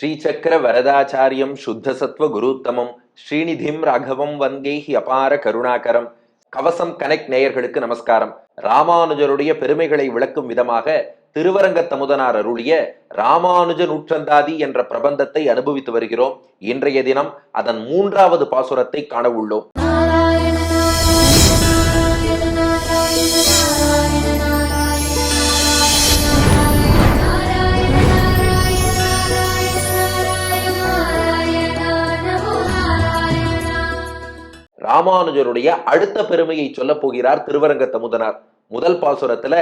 ஸ்ரீசக்கர வரதாச்சாரியம் சுத்தசத்வ குருத்தமம் ஸ்ரீநிதிம் ராகவம் வந்தே அபார கருணாகரம். கவசம் கனெக்ட் நேயர்களுக்கு நமஸ்காரம். ராமானுஜருடைய பெருமைகளை விளக்கும் விதமாக திருவரங்க தமுதனார் அருளிய ராமானுஜ நூற்றந்தாதி என்ற பிரபந்தத்தை அனுபவித்து வருகிறோம். இன்றைய தினம் அதன் மூன்றாவது பாசுரத்தை காண உள்ளோம். ராமானுஜருடைய அடுத்த பெருமையை சொல்லப் போகிறார் திருவரங்க தமுதனார். முதல் பாசுரத்துல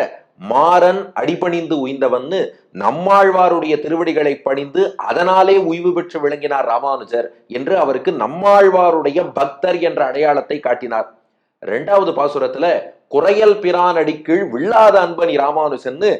மாறன் அடிபணிந்து உய்ந்தவன்னு நம்மாழ்வாருடைய திருவடிகளை பணிந்து அதனாலே உய்வு பெற்று விளங்கினார் ராமானுஜர் என்று அவருக்கு நம்மாழ்வாருடைய பக்தர் என்ற அடையாளத்தை காட்டினார். இரண்டாவது பாசுரத்துல குறையல் பிரான் அடிக்கீழ் வில்லாத அன்பனி ராமானுஜன்னு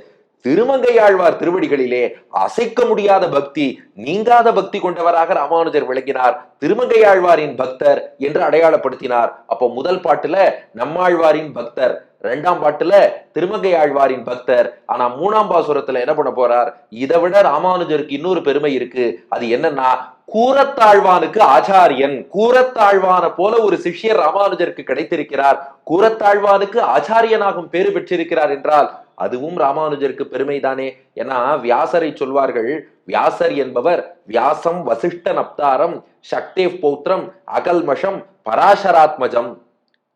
திருமங்கையாழ்வார் திருவடிகளிலே அசைக்க முடியாத பக்தி நீங்காத பக்தி கொண்டவராக ராமானுஜர் விளங்கினார். திருமங்கையாழ்வாரின் பக்தர் என்று அடையாளப்படுத்தினார். அப்போ முதல் பாட்டுல நம்மாழ்வாரின் பக்தர். ரெண்டாம் பாட்டுல திருமங்கை ஆழ்வாரின் பக்தர். ஆனா மூணாம் பாசுரத்துல என்ன பண்ண போறார்? இதை விட ராமானுஜருக்கு இன்னொரு பெருமை இருக்கு. அது என்னன்னா கூரத்தாழ்வானுக்கு ஆச்சாரியன். கூரத்தாழ்வான போல ஒரு சிஷ்யர் ராமானுஜருக்கு கிடைத்திருக்கிறார். கூரத்தாழ்வானுக்கு ஆச்சாரியனாகும் பேறு பெற்றிருக்கிறார் என்றால் அதுவும் ராமானுஜருக்கு பெருமைதானே. ஏன்னா வியாசரை சொல்வார்கள் வியாசர் என்பவர் வியாசம் வசிஷ்ட நப்தாரம் சக்தேவ் பௌத்திரம் அகல்மஷம் பராசராத்மஜம்.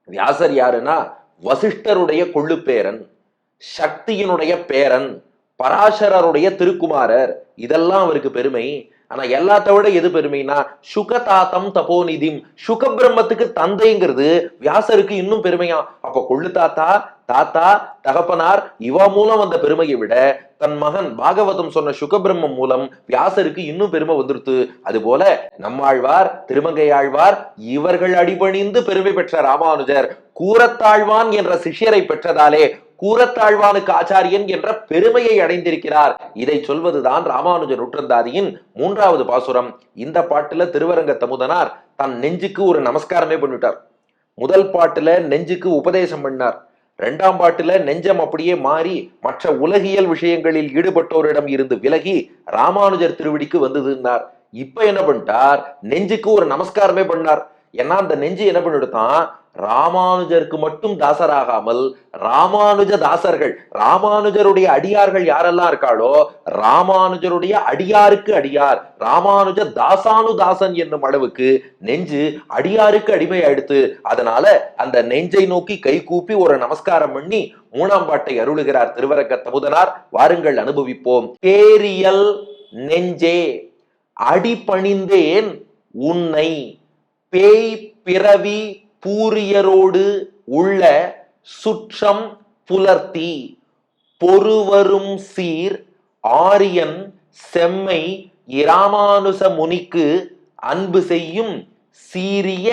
வியாசர் யாருன்னா வசிஷ்டருடைய கொள்ளு பேரன் சக்தியினுடைய பேரன் பராசரருடைய திருக்குமாரர் இதெல்லாம் அவருக்கு பெருமை. ஆனா எல்லாத்த விட எது பெருமைனா சுகதாத்தம் தபோநிதிம் சுக பிரம்மத்துக்கு தந்தைங்கிறது வியாசருக்கு இன்னும் பெருமையா? அப்ப கொள்ளு தாத்தா தாத்தா தகப்பனார் இவ மூலம் வந்த பெருமையை விட தன் மகன் பாகவதம் சொன்ன சுகபிரம்மம் மூலம் வியாசருக்கு இன்னும் பெருமை வந்துருத்து. அதுபோல நம்மாழ்வார் திருமங்கையாழ்வார் இவர்கள் அடிபணிந்து பெருமை பெற்ற ராமானுஜர் கூரத்தாழ்வான் என்ற சிஷ்யரை பெற்றதாலே கூரத்தாழ்வானுக்கு ஆச்சாரியன் என்ற பெருமையை அடைந்திருக்கிறார். இதை சொல்வதுதான் ராமானுஜ உற்றந்தாதியின் மூன்றாவது பாசுரம். இந்த பாட்டுல திருவரங்க தமுதனார் தன் நெஞ்சுக்கு ஒரு நமஸ்காரமே பண்ணிட்டார். முதல் பாட்டுல நெஞ்சுக்கு உபதேசம் பண்ணார். ரெண்டாம் பாட்டுல நெஞ்சம் அப்படியே மாறி மற்ற உலகியல் விஷயங்களில் ஈடுபட்டோரிடம் இருந்து விலகி ராமானுஜர் திருவடிக்கு வந்ததுன்னார். இப்ப என்ன பண்ணிட்டார்? நெஞ்சுக்கு ஒரு நமஸ்காரமே பண்ணார். ஏன்னா அந்த நெஞ்சு என்ன பண்ணிவிடுத்தான் ராமானுஜருக்கு மட்டும் தாசராகாமல் ராமானுஜ தாசர்கள் ராமானுஜருடைய அடியார்கள் யாரெல்லாம் இருக்காளோ ராமானுஜருடைய அடியாருக்கு அடியார் ராமானுஜ தாசானு தாசன் என்னும் அளவுக்கு நெஞ்சு அடியாருக்கு அடிமை ஆயிடுத்து அதனால அந்த நெஞ்சை நோக்கி கை கூப்பி ஒரு நமஸ்காரம் பண்ணி மூணாம் பாட்டை அருளுகிறார் திருவரங்க தமுதனார். வாருங்கள் அனுபவிப்போம். பேரியல் நெஞ்சே அடிபணிந்தேன் உன்னை. பேய் பிறவி பூரியரோடு உள்ள சுற்றம் புலர்த்தி பொறுவரும் சீர் ஆரியன் செம்மை இராமானுச முனிக்கு அன்பு செய்யும் சீரிய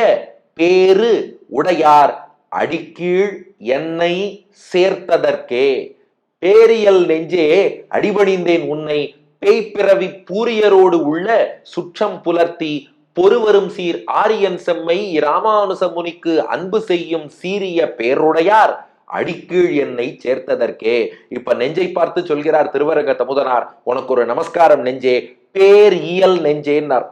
பேரு உடையார் அடிக்கீழ் என்னை சேர்த்ததற்கே. பேரியல் நெஞ்சே அடிபணிந்தேன் உன்னை. பேய்ப்பிறவி பூரியரோடு உள்ள சுற்றம் புலர்த்தி பொறுவரும் சீர் ஆரியன் செம்மை இராமானுச முனிக்கு அன்பு செய்யும் சீரிய பேருடையார். அடிக்கீழ் என்னை சேர்த்ததற்கே. இப்ப நெஞ்சை பார்த்து சொல்கிறார் திருவரங்க தமுதனார் உனக்கு ஒரு நமஸ்காரம் நெஞ்சே பேர் இயல் நெஞ்சேன்னார்.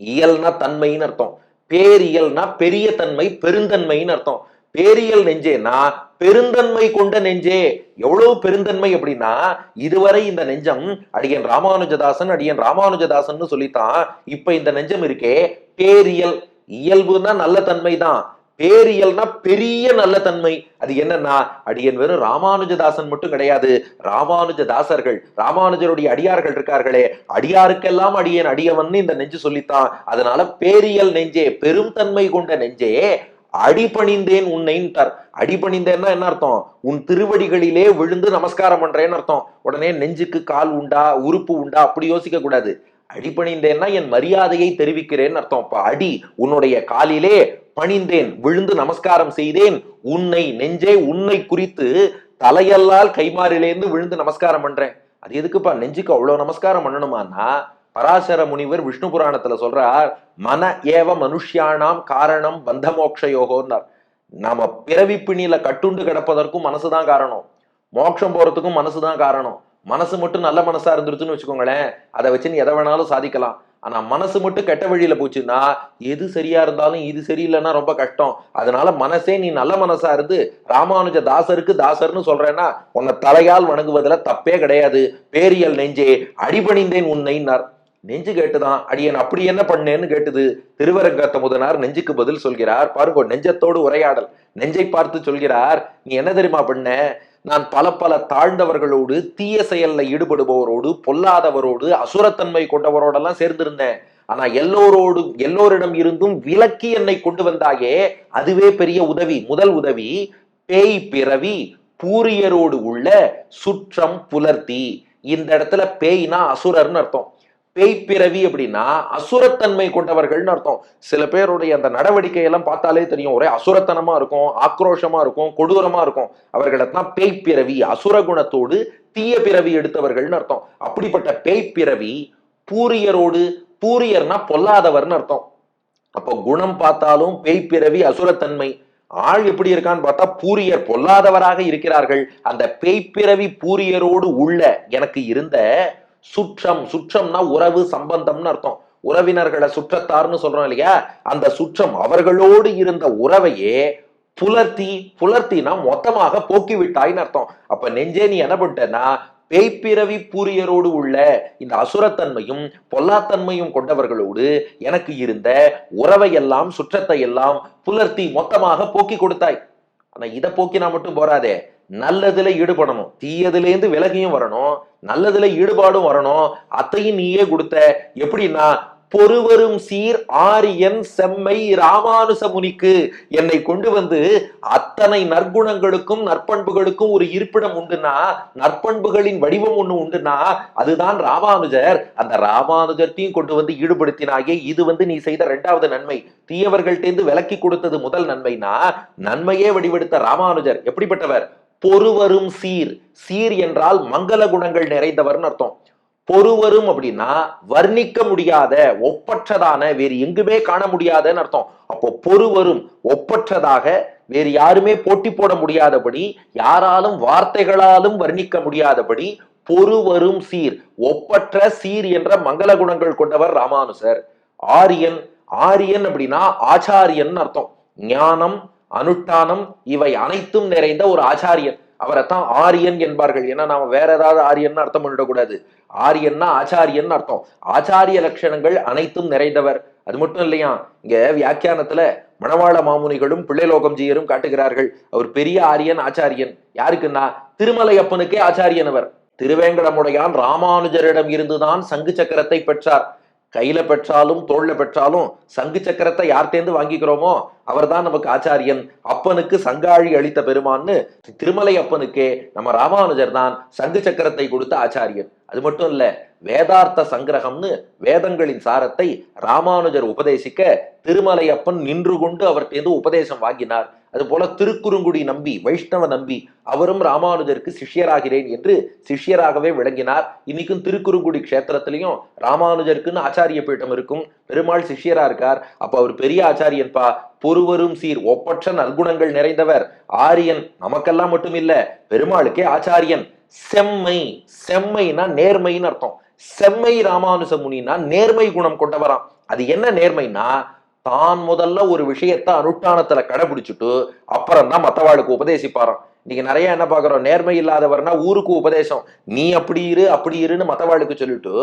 இயல்னா தன்மைன்னு அர்த்தம். பேரியல்னா பெரிய தன்மை பெருந்தன்மைன்னு அர்த்தம். பேரியல் நெஞ்சேனா பெருந்தன்மை கொண்ட நெஞ்சே. எவ்வளவு பெருந்தன்மை அப்படின்னா இதுவரை இந்த நெஞ்சம் அடியன் ராமானுஜதாசன் அடியன் ராமானுஜதாசன் சொல்லித்தான் இப்ப இந்த நெஞ்சம் இருக்கே பேரியல். இயல்புனா நல்ல தன்மை தான். பேரியல்னா பெரிய நல்ல தன்மை. அது என்னன்னா அடியன் வெறும் ராமானுஜதாசன் மட்டும் கிடையாது ராமானுஜதாசர்கள் ராமானுஜருடைய அடியார்கள் இருக்கார்களே. அடியாருக்கெல்லாம் அடியேன் அடியவன் இந்த நெஞ்சு சொல்லித்தான். அதனால பேரியல் நெஞ்சே பெரும் தன்மை கொண்ட நெஞ்சே அடிபணிந்தேன் உன்னைன்ட்டார் அடிபணிந்தேன்னா என்ன அர்த்தம்? உன் திருவடிகளிலே விழுந்து நமஸ்காரம் பண்றேன்னு அர்த்தம். உடனே நெஞ்சுக்கு கால் உண்டா உறுப்பு உண்டா? அப்படி யோசிக்க கூடாது. அடிபணிந்தேன்னா என் மரியாதையை தெரிவிக்கிறேன்னு அர்த்தம். அப்ப அடி உன்னுடைய காலிலே பணிந்தேன் விழுந்து நமஸ்காரம் செய்தேன். உன்னை நெஞ்சே உன்னை குறித்து தலையல்லால் கைமாறிலேந்து விழுந்து நமஸ்காரம் பண்றேன். அது எதுக்குப்பா? நெஞ்சுக்கு அவ்வளவு நமஸ்காரம் பண்ணணுமான்னா பராசர முனிவர் விஷ்ணு புராணத்துல சொல்றார் மன ஏவ மனுஷியானாம் காரணம் பந்த மோக்ஷயோகோன்னார் நம்ம பிறவி பிணியில கட்டுண்டு கிடப்பதற்கும் மனசுதான் காரணம். மோட்சம் போறதுக்கும் மனசுதான் காரணம். மனசு மட்டும் நல்ல மனசா இருந்துருச்சுன்னு வச்சுக்கோங்களேன் அதை வச்சு நீ எதை வேணாலும் சாதிக்கலாம். ஆனா மனசு மட்டும் கெட்ட வழியில போச்சுன்னா எது சரியா இருந்தாலும் இது சரியில்லைன்னா ரொம்ப கஷ்டம். அதனால மனசே நீ நல்ல மனசா இருந்து ராமானுஜ தாசருக்கு தாசர்னு சொல்றேன்னா உன்னை தலையால் வணங்குவதுல தப்பே கிடையாது. பேரியல் நெஞ்சே அடிபணிந்தேன் உன்னைன்னார். நெஞ்சு கேட்டுதான். அடியன் அப்படி என்ன பண்ணேன்னு கேட்டுது. திருவரங்கத்த முதனார் நெஞ்சுக்கு பதில் சொல்கிறார். பாருங்க நெஞ்சத்தோடு உரையாடல். நெஞ்சை பார்த்து சொல்கிறார் நீ என்ன தெரியுமா பண்ண? நான் பல பல தாழ்ந்தவர்களோடு தீய செயல்ல ஈடுபடுபவரோடு பொல்லாதவரோடு அசுரத்தன்மை கொண்டவரோடெல்லாம் சேர்ந்திருந்தேன். ஆனா எல்லோரோடு எல்லோரிடம் இருந்தும் விலக்கி என்னை கொண்டு வந்தாயே அதுவே பெரிய உதவி. முதல் உதவி பேய் பிறவி பூரியரோடு உள்ள சுற்றம் புலர்த்தி. இந்த இடத்துல பேய்னா அசுரர்னு அர்த்தம். பேய் பிறவி அப்படின்னா அசுரத்தன்மை கொண்டவர்கள்னு அர்த்தம். சில பேருடைய அந்த நடவடிக்கை எல்லாம் பார்த்தாலே தெரியும். ஒரே அசுரத்தனமா இருக்கும் ஆக்ரோஷமா இருக்கும் கொடூரமா இருக்கும். அவர்களத்தான் பேய் பிறவி அசுர குணத்தோடு தீய பிறவி எடுத்தவர்கள்னு அர்த்தம். அப்படிப்பட்ட பேய் பிறவி பூரியரோடு பூரியர்னா பொல்லாதவர்னு அர்த்தம். அப்போ குணம் பார்த்தாலும் பேய் பிறவி அசுரத்தன்மை. ஆள் எப்படி இருக்கான்னு பார்த்தா பூரியர் பொல்லாதவராக இருக்கிறார்கள். அந்த பேய்ப்பிறவி பூரியரோடு உள்ள எனக்கு இருந்த சுற்றம் சுற்றம்னா உறவு சம்பந்தம்னு அர்த்தம். உறவினர்களை சுற்றத்தார்னு சொல்றோம் இல்லையா? அந்த சுற்றம் அவர்களோடு இருந்த உறவையே புலர்த்தி புலர்த்தினா மொத்தமாக போக்கிவிட்டாய்ன்னு அர்த்தம். அப்ப நெஞ்சே நீ என்ன பண்ணிட்டேன்னா பேய்ப்பிறவி பூரியரோடு உள்ள இந்த அசுரத்தன்மையும் பொல்லாத்தன்மையும் கொண்டவர்களோடு எனக்கு இருந்த உறவை எல்லாம் சுற்றத்தை எல்லாம் புலர்த்தி மொத்தமாக போக்கி கொடுத்தாய். ஆனா இதை போக்கினா மட்டும் போறாதே. நல்லதுல ஈடுபடணும். தீயதுலேருந்து விலகியும் வரணும். நல்லதுல ஈடுபாடும் வரணும். அத்தையும் நீயே கொடுத்த எப்படின்னா பொறுவரும் சீர் ஆரியன் செம்மை ராமானுச முனிக்கு என்னை கொண்டு வந்து அத்தனை நற்குணங்களுக்கும் நற்பண்புகளுக்கும் ஒரு இருப்பிடம் உண்டுனா நற்பண்புகளின் வடிவம் ஒண்ணு உண்டுனா அதுதான் ராமானுஜர். அந்த ராமானுஜர்த்தையும் கொண்டு வந்து ஈடுபடுத்தினாயே இது வந்து நீ செய்த இரண்டாவது நன்மை. தீயவர்கள்டேந்து விலக்கி கொடுத்தது முதல் நன்மைனா நன்மையே வடிவெடுத்த ராமானுஜர். எப்படிப்பட்டவர்? பொறுவரும் சீர். சீர் என்றால் மங்கள குணங்கள் நிறைந்தவர்னு அர்த்தம். பொறுவரும் அப்படின்னா வர்ணிக்க முடியாத ஒப்பற்றதான வேறு எங்குமே காண முடியாதன்னு அர்த்தம். அப்போ பொறுவரும் ஒப்பற்றதாக வேறு யாருமே போட்டி போட முடியாதபடி யாராலும் வார்த்தைகளாலும் வர்ணிக்க முடியாதபடி பொறுவரும் சீர். ஒப்பற்ற சீர் என்ற மங்கள குணங்கள் கொண்டவர் ராமானுசர். ஆரியன் ஆரியன் அப்படின்னா ஆச்சாரியன் அர்த்தம். ஞானம் அனுஷ்டானம் இவை அனைத்தும் நிறைந்த ஒரு ஆச்சாரியன். அவரைத்தான் ஆரியன் என்பார்கள். ஏன்னா நாம வேற ஏதாவது ஆரியன் அர்த்தம் பண்ணிடக்கூடாது. ஆரியன்னா ஆச்சாரியன் அர்த்தம். ஆச்சாரிய லட்சணங்கள் அனைத்தும் நிறைந்தவர். அது மட்டும் இல்லையா? இங்க வியாக்கியானத்துல மணவாள மாமுனிகளும் பிள்ளைலோகம் ஜீயரும் காட்டுகிறார்கள். அவர் பெரிய ஆரியன் ஆச்சாரியன். யாருக்குன்னா? திருமலையப்பனுக்கே ஆச்சாரியன் அவர். திருவேங்கடமுடையான் ராமானுஜரிடம் இருந்துதான் சங்கு சக்கரத்தை பெற்றார். கையில பெற்றாலும் தோல்ல பெற்றாலும் சங்கு சக்கரத்தை யார்கிட்டேந்து வாங்கிக்கிறோமோ அவர்தான் நமக்கு ஆச்சாரியன். அப்பனுக்கு சங்காழி அளித்த பெருமான்னு திருமலை அப்பனுக்கே நம்ம ராமானுஜர் தான் சங்கு சக்கரத்தை கொடுத்த ஆச்சாரியன். அது மட்டும் இல்ல வேதார்த்த சங்கிரகம்னு வேதங்களின் சாரத்தை ராமானுஜர் உபதேசிக்க திருமலையப்பன் நின்று கொண்டு அவர்கிட்டேந்து உபதேசம் வாங்கினார். அதுபோல திருக்குறுங்குடி நம்பி வைஷ்ணவ நம்பி அவரும் ராமானுஜருக்கு சிஷ்யராகிறேன் என்று சிஷ்யராகவே விளங்கினார். இன்னைக்கும் திருக்குறுங்குடி கஷேத்திரத்திலையும் ராமானுஜருக்குன்னு ஆச்சாரிய பீட்டம் இருக்கும். பெருமாள் சிஷ்யரா இருக்கார். அப்ப அவர் பெரிய ஆச்சாரியன்பா பொறுவரும் சீர் ஒப்பற்ற நற்குணங்கள் நிறைந்தவர். ஆரியன் நமக்கெல்லாம் மட்டும் இல்ல பெருமாளுக்கே ஆச்சாரியன். செம்மை செம்மைனா நேர்மைன்னு அர்த்தம். செம்மை ராமானுஜ முனினா நேர்மை குணம் கொண்டவராம். அது என்ன நேர்மைன்னா தான் முதல்ல ஒரு விஷயத்த அனுஷ்டானத்துல கடைபிடிச்சிட்டு அப்புறம் தான் மத்தவாளுக்கு உபதேசிப்பாராம். நீங்க நிறைய என்ன பாக்குறோம் நேர்மை இல்லாதவர்னா ஊருக்கு உபதேசம். நீ அப்படி இரு அப்படி இருன்னு மத்தவாளுக்கு சொல்லிட்டு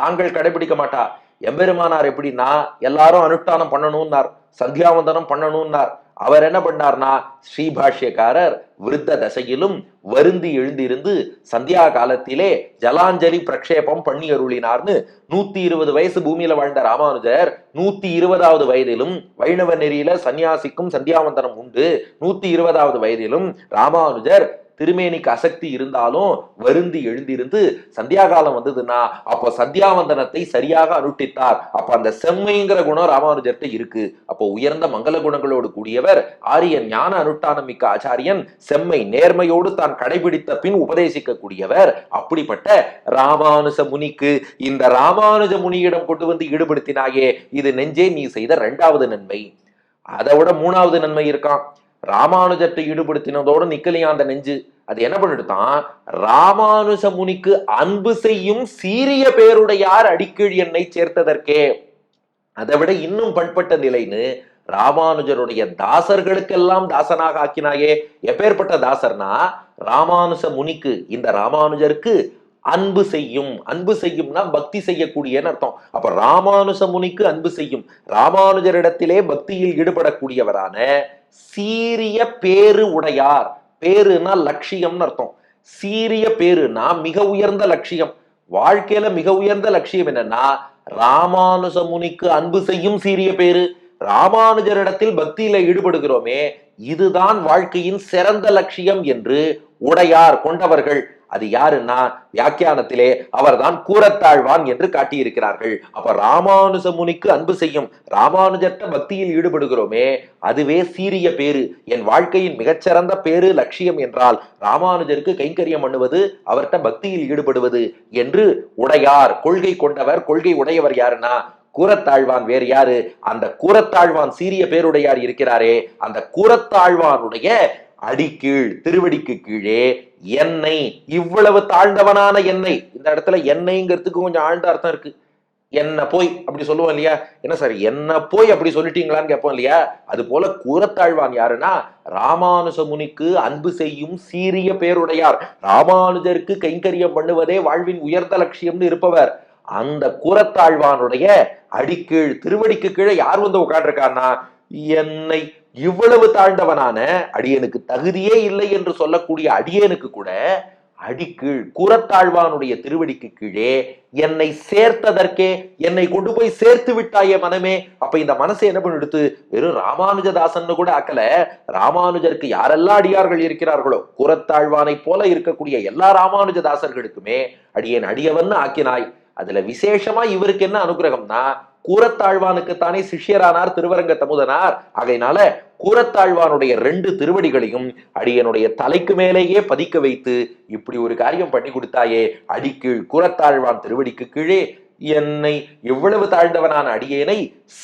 தாங்கள் கடைபிடிக்க மாட்டா. எம்பெருமானார் எப்படின்னா எல்லாரும் அனுஷ்டானம் பண்ணணும்னார். சந்தியாவந்தனம் பண்ணணும்னார். அவர் என்ன பண்ணார்னா ஸ்ரீபாஷ்யக்காரர் விருத்த தசையிலும் வருந்தி எழுந்திருந்து சந்தியா காலத்திலே ஜலாஞ்சலி பிரக்ஷேபம் பண்ணி அருளினார்னு நூத்தி இருபது வயசு பூமியில வாழ்ந்த ராமானுஜர் நூத்தி இருபதாவது வயதிலும் வைணவ நெறியில சன்னியாசிக்கும் சந்தியாவந்தனம் உண்டு. நூத்தி இருபதாவது வயதிலும் ராமானுஜர் திருமேனிக்கு அசக்தி இருந்தாலும் வருந்தி எழுந்திருந்து சந்தியாகாலம் வந்ததுன்னா அப்போ சந்தியாவந்தனத்தை சரியாக அனுஷ்டித்தார். அப்ப அந்த செம்மைங்கிற குணம் ராமானுஜர்கிட்ட இருக்கு. அப்போ உயர்ந்த மங்கள குணங்களோடு கூடியவர் ஆரிய ஞான அனுஷ்டானம் மிக்க ஆச்சாரியன் செம்மை நேர்மையோடு தான் கடைபிடித்த பின் உபதேசிக்க கூடியவர் அப்படிப்பட்ட ராமானுஜ முனிக்கு இந்த ராமானுஜ முனியிடம் கொண்டு வந்து ஈடுபடுத்தினாயே இது நெஞ்சே நீ செய்த இரண்டாவது நன்மை. அதை விட மூணாவது நன்மை இருக்கான் ராமானுஜத்தை ஈடுபடுத்தினதோடு நிக்கலையா அந்த நெஞ்சு. அது என்ன பண்ணிடுதான் ராமானுஜ முனிக்கு அன்பு செய்யும் சீரிய பேருடையார் அடிக்கீழ் என்னை சேர்த்ததற்கே. அதை விட இன்னும் பண்பட்ட நிலைன்னு ராமானுஜருடைய தாசர்களுக்கெல்லாம் தாசனாக ஆக்கினாயே. எப்பேற்பட்ட தாசர்னா ராமானுஜ முனிக்கு இந்த ராமானுஜருக்கு அன்பு செய்யும் அன்பு செய்யும்னா பக்தி செய்யக்கூடியன்னு அர்த்தம். அப்ப ராமானுஜ முனிக்கு அன்பு செய்யும் ராமானுஜரிடத்திலே பக்தியில் ஈடுபடக்கூடியவரான சீரிய பேரு உடையார். பேருனா லட்சியம்னு அர்த்தம். சீரிய பேருனா மிக உயர்ந்த லட்சியம். வாழ்க்கையில மிக உயர்ந்த லட்சியம் என்னன்னா ராமானுஜ முனிக்கு அன்பு செய்யும் சீரிய பேரு ராமானுஜரிடத்தில் பக்தியில ஈடுபடுகிறோமே இதுதான் வாழ்க்கையின் சிறந்த லட்சியம் என்று உடையார் கொண்டவர்கள். அது யாருன்னா வியாக்கியானத்திலே அவர்தான் கூறத்தாழ்வான் என்று காட்டியிருக்கிறார்கள். அப்ப ராமானுஜ முனிக்கு அன்பு செய்யும் ராமானுஜர்ட்ட பக்தியில் ஈடுபடுகிறோமே அதுவே சீரிய பேரு என் வாழ்க்கையின் மிகச்சிறந்த பேரு லட்சியம் என்றால் ராமானுஜருக்கு கைங்கரியம் பண்ணுவது அவர்கிட்ட பக்தியில் ஈடுபடுவது என்று உடையார் கொள்கை கொண்டவர் கொள்கை உடையவர் யாருன்னா கூறத்தாழ்வான் வேறு யாரு? அந்த கூறத்தாழ்வான் சீரிய பேருடையார் இருக்கிறாரே அந்த கூறத்தாழ்வானுடைய அடிக்கீழ் திருவடிக்கு கீழே என்னை இவ்வளவு தாழ்ந்தவனான என்னை. இந்த இடத்துல என்னைங்கிறதுக்கு கொஞ்சம் ஆழ்ந்த அர்த்தம் இருக்கு. என்ன போய் அப்படி சொல்லுவோம் இல்லையா? என்ன சார் என்ன போய் அப்படி சொல்லிட்டீங்களான்னு கேட்போம் இல்லையா? அது போல கூறத்தாழ்வான் யாருன்னா ராமானுஜ முனிக்கு அன்பு செய்யும் சீரிய பேருடையார். ராமானுஜருக்கு கைங்கரியம் பண்ணுவதே வாழ்வின் உயர்ந்த லட்சியம்னு இருப்பவர். அந்த கூறத்தாழ்வானுடைய அடிக்கீழ் திருவடிக்கு கீழே யார் வந்து உட்காண்டிருக்கான்னா என்னை இவ்வளவு தாழ்ந்தவனான அடியனுக்கு தகுதியே இல்லை என்று சொல்லக்கூடிய அடியனுக்கு கூட அடிக்கீழ் கூறத்தாழ்வானுடைய திருவடிக்கு கீழே என்னை சேர்த்ததற்கே என்னை கொண்டு போய் சேர்த்து விட்டாயே மனமே. அப்ப இந்த மனசை என்ன பண்ணிடுத்து வெறும் ராமானுஜதாசன் கூட ஆக்கல. ராமானுஜருக்கு யாரெல்லாம் அடியார்கள் இருக்கிறார்களோ கூறத்தாழ்வானை போல இருக்கக்கூடிய எல்லா ராமானுஜதாசர்களுக்குமே அடியேன் அடியவன் ஆக்கினாய். அதுல விசேஷமா இவருக்கு என்ன அனுகிரகம்னா கூரத்தாழ்வானுக்குத்தானே சிஷ்யரானார் திருவரங்க தமுதனார். ஆகையினால கூரத்தாழ்வானுடைய ரெண்டு திருவடிகளையும் அடியனுடைய தலைக்கு மேலேயே பதிக்க வைத்து இப்படி ஒரு காரியம் பண்ணி கொடுத்தாயே அடிக்கீழ் கூரத்தாழ்வான் திருவடிக்கு கீழே என்னை எவ்வளவு தாழ்ந்தவனான அடியேனை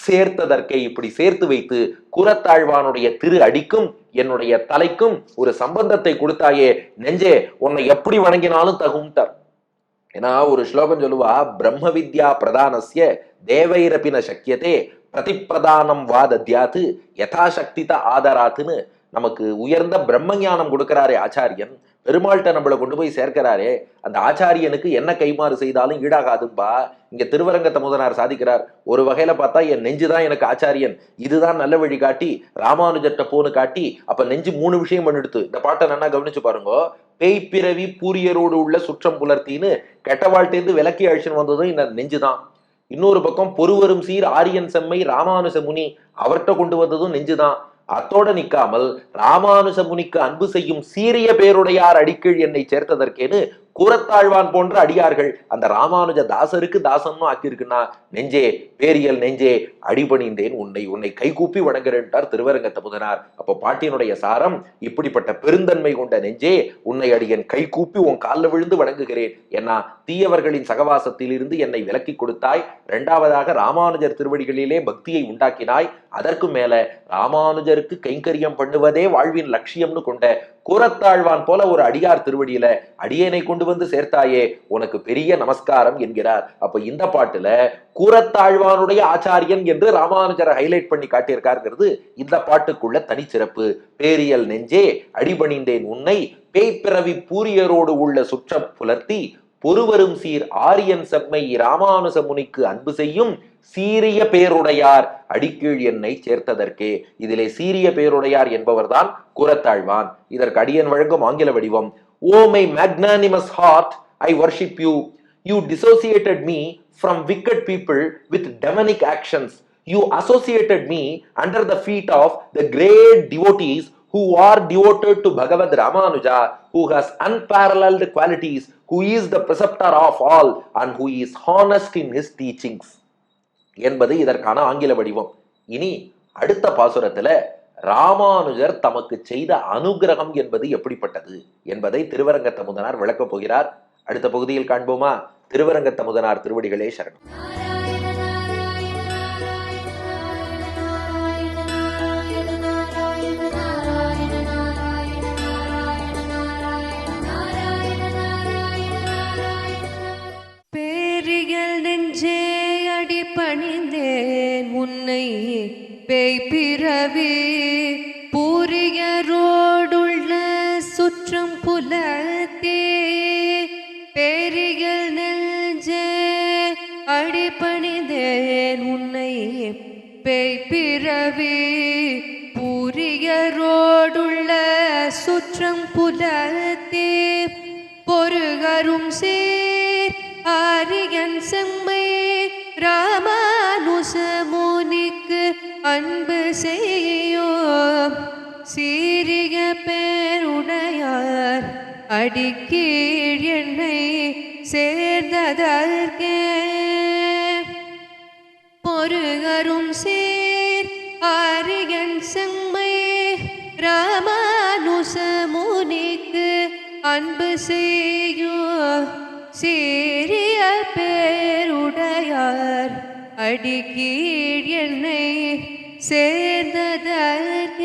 சேர்த்ததற்கே இப்படி சேர்த்து வைத்து குரத்தாழ்வானுடைய திரு அடிக்கும் என்னுடைய தலைக்கும் ஒரு சம்பந்தத்தை கொடுத்தாயே நெஞ்சே உன்னை எப்படி வணங்கினாலும் தகும்ட்டார் ஏன்னா ஒரு ஸ்லோகம் சொல்லுவா பிரம்ம வித்யா பிரதானசிய தேவைரப்பின சக்கியத்தே பிரதிப்பிரதானம் வாதத்யாத்து யதாசக்தித ஆதராத்துன்னு. நமக்கு உயர்ந்த பிரம்ம ஞானம் கொடுக்கிறாரே ஆச்சாரியன். பெருமாள்கிட்ட நம்மளை கொண்டு போய் சேர்க்கிறாரே அந்த ஆச்சாரியனுக்கு என்ன கைமாறு செய்தாலும் ஈடாகாதும்பா. இங்க திருவரங்க தமுதனார் சாதிக்கிறார். ஒரு வகையில பார்த்தா என் நெஞ்சுதான் எனக்கு ஆச்சாரியன். இதுதான் நல்ல வழி காட்டி ராமானுஜர்ட்ட போன்னு காட்டி அப்ப நெஞ்சு மூணு விஷயம் பண்ணிடுத்து. இந்த பாட்டை நல்லா கவனிச்சு பாருங்க. பிறவி பூரியரோடு உள்ள சுற்றம் புலர்த்தின்னு கெட்ட வாழ்க்கையிலிருந்து விலக்கி அழிச்சுன்னு வந்ததும் இந்த நெஞ்சுதான். இன்னொரு பக்கம் பொறுவரும் சீர் ஆரியன் செம்மை ராமானுஜ முனி அவர்கிட்ட கொண்டு வந்ததும் நெஞ்சுதான். அத்தோட நிற்காமல் ராமானுஜ முனிக்கு அன்பு செய்யும் சீரிய பேருடையார் அடிக்கீழ் என்னை சேர்த்ததற்கேன்னு கூறத்தாழ்வான் போன்ற அடியார்கள். அந்த ராமானுஜ தாசருக்கு தாசன்னு ஆக்கியிருக்குன்னா நெஞ்சே பேரியல் நெஞ்சே அடிபணிந்தேன் உன்னை உன்னை கைகூப்பி வணங்குறேன்ட்டார் திருவரங்க புதனார் அப்போ பாட்டியனுடைய சாரம் இப்படிப்பட்ட பெருந்தன்மை கொண்ட நெஞ்சே உன்னை அடியன் கைகூப்பி உன் காலில் விழுந்து வணங்குகிறேன். ஏன்னா தீயவர்களின் சகவாசத்திலிருந்து என்னை விலக்கி கொடுத்தாய். இரண்டாவதாக ராமானுஜர் திருவடிகளிலே பக்தியை உண்டாக்கினாய். அதற்கு மேல ராமானுஜருக்கு கைங்கரியம் பண்ணுவதே வாழ்வின் லட்சியம்னு கொண்ட கூறத்தாழ்வான் போல ஒரு அடியார் திருவடியில அடியேனை கொண்டு வந்து சேர்த்தாயே உனக்கு பெரிய நமஸ்காரம் என்கிறார். அப்ப இந்த பாட்டுல கூறத்தாழ்வானுடைய ஆச்சாரியன் என்று ராமானுஜரை ஹைலைட் பண்ணி காட்டியிருக்காருங்கிறது இந்த பாட்டுக்குள்ள தனிச்சிறப்பு. பேரியல் நெஞ்சே அடிபணிந்தேன் உன்னை பேய்ப்பிறவி பூரியரோடு உள்ள சுற்ற புலர்த்தி ஒருவரும் சீர் ஆரியன் செம்மை ராமானுச முனிக்கு அன்பு செய்யும் சீரிய பேருடையார். அடிக்கீழ் என்னை சேர்த்ததற்கே. இதிலே சீரிய பேருடையார் என்பவர்தான் குரத்தாழ்வான். இதற்கு அடியன் வழங்கும் ஆங்கில வடிவம் ஓ my magnanimous heart I worship you. You dissociated me from wicked people with demonic actions. You associated me under the feet of the great devotees who are devoted to Bhagavad Ramanuja, who has unparalleled qualities, who is the preceptor of all, and who is honest in his teachings. என்பது இதற்கான ஆங்கில வடிவம். இனி அடுத்த பாசுரத்துல ராமானுஜர் தமக்கு செய்த அனுகிரகம் என்பது எப்படிப்பட்டது என்பதை திருவரங்க தமுதனார் விளக்கப் போகிறார். அடுத்த பகுதியில் காண்போமா? திருவரங்க தமுதனார் திருவடிகளே சரணம். பேய் பிறவி பூரியரோடுள்ள சுற்றம் புலத்தே பெரிய நெஞ்சே அடிப்பணிதேன் உன்னை பேய் பிறவி பூரியரோடுள்ள சுற்றம் புலத்தே பொருகரும் சே அன்பு செய்யோ சீரிய பேருடையார் அடிக்கீழ் என்னை சேர்ந்ததற்கே. பொருகரும் சேர் ஆரியன் செம்மை ராமானுசமுனிக்கு அன்பு செய்யோ சீரிய பேருடையார் அடிக்கீழ் என்னை சேர்ந்ததற்கே